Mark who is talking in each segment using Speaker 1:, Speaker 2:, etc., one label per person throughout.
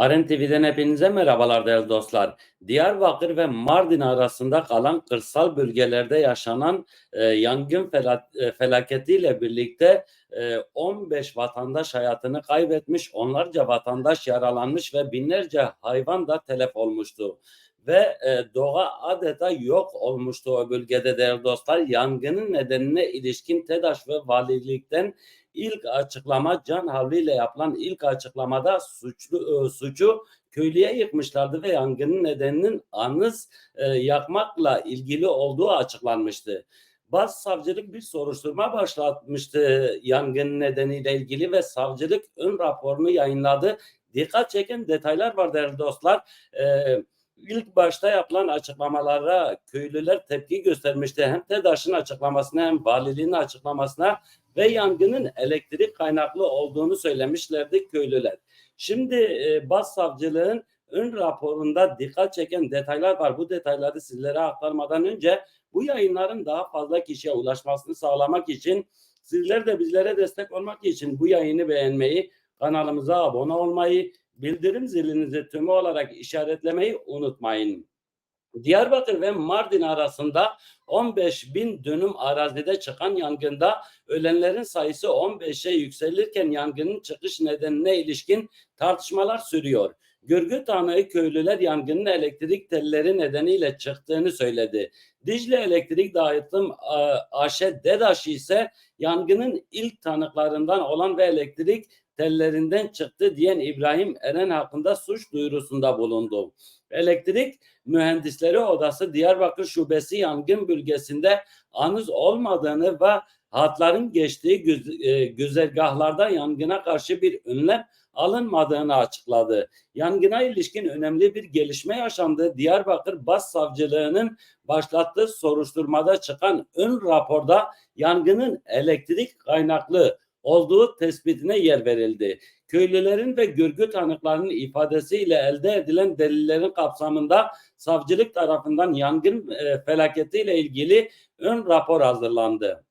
Speaker 1: Aren TV'den hepinize merhabalar değerli dostlar. Diyarbakır ve Mardin arasında kalan kırsal bölgelerde yaşanan e, yangın e, felaketiyle birlikte e, 15 vatandaş hayatını kaybetmiş, onlarca vatandaş yaralanmış ve binlerce hayvan da telef olmuştu. Ve e, doğa adeta yok olmuştu o bölgede değerli dostlar. Yangının nedenine ilişkin TEDAŞ ve valilikten ilk açıklama can havliyle yapılan ilk açıklamada suçlu e, suçu köylüye yıkmışlardı ve yangının nedeninin anız e, yakmakla ilgili olduğu açıklanmıştı. Başsavcılık bir soruşturma başlatmıştı yangın nedeniyle ilgili ve savcılık ön raporunu yayınladı. Dikkat çeken detaylar var değerli dostlar. Ee, ilk başta yapılan açıklamalara köylüler tepki göstermişti. Hem TEDAŞ'ın açıklamasına hem valiliğin açıklamasına ve yangının elektrik kaynaklı olduğunu söylemişlerdi köylüler. Şimdi e, Başsavcılığın ön raporunda dikkat çeken detaylar var. Bu detayları sizlere aktarmadan önce bu yayınların daha fazla kişiye ulaşmasını sağlamak için sizler de bizlere destek olmak için bu yayını beğenmeyi, kanalımıza abone olmayı, bildirim zilinizi tümü olarak işaretlemeyi unutmayın. Diyarbakır ve Mardin arasında 15 bin dönüm arazide çıkan yangında ölenlerin sayısı 15'e yükselirken yangının çıkış nedenine ilişkin tartışmalar sürüyor. Görgü tanığı köylüler yangının elektrik telleri nedeniyle çıktığını söyledi. Dicle Elektrik Dağıtım AŞ DEDAŞ ise yangının ilk tanıklarından olan ve elektrik tellerinden çıktı diyen İbrahim Eren hakkında suç duyurusunda bulundu. Elektrik Mühendisleri Odası Diyarbakır Şubesi yangın bölgesinde anız olmadığını ve hatların geçtiği güz- e, güzergahlarda yangına karşı bir önlem alınmadığını açıkladı. Yangına ilişkin önemli bir gelişme yaşandı. Diyarbakır Başsavcılığı'nın başlattığı soruşturmada çıkan ön raporda yangının elektrik kaynaklı olduğu tespitine yer verildi. Köylülerin ve görgü tanıklarının ifadesiyle elde edilen delillerin kapsamında savcılık tarafından yangın e, felaketiyle ilgili ön rapor hazırlandı.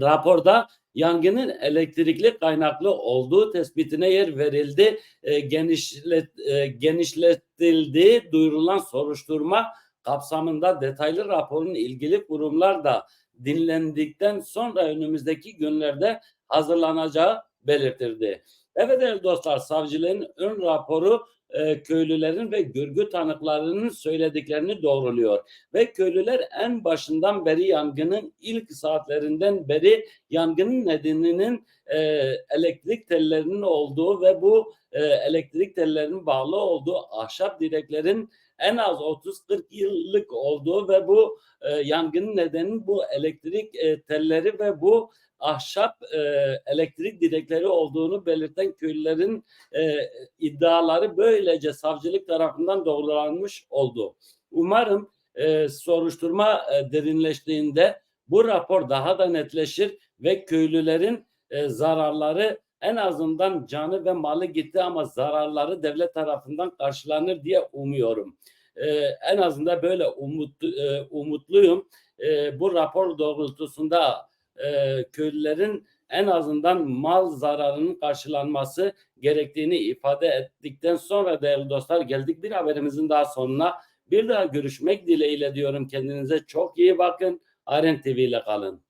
Speaker 1: Raporda yangının elektrikli kaynaklı olduğu tespitine yer verildi. E, genişlet, e, genişletildiği duyurulan soruşturma kapsamında detaylı raporun ilgili kurumlar da dinlendikten sonra önümüzdeki günlerde hazırlanacağı belirtildi. Evet değerli dostlar savcılığın ön raporu e, köylülerin ve görgü tanıklarının söylediklerini doğruluyor. Ve köylüler en başından beri yangının ilk saatlerinden beri yangının nedeninin e, elektrik tellerinin olduğu ve bu e, elektrik tellerinin bağlı olduğu ahşap direklerin en az 30-40 yıllık olduğu ve bu e, yangının nedeni bu elektrik e, telleri ve bu ahşap e, elektrik direkleri olduğunu belirten köylülerin e, iddiaları böylece savcılık tarafından doğrulanmış oldu. Umarım e, soruşturma e, derinleştiğinde bu rapor daha da netleşir ve köylülerin e, zararları en azından canı ve malı gitti ama zararları devlet tarafından karşılanır diye umuyorum. E, en azından böyle umut, e, umutluyum. E, bu rapor doğrultusunda e, köylülerin en azından mal zararının karşılanması gerektiğini ifade ettikten sonra değerli dostlar geldik bir haberimizin daha sonuna. Bir daha görüşmek dileğiyle diyorum kendinize çok iyi bakın. Aren TV ile kalın.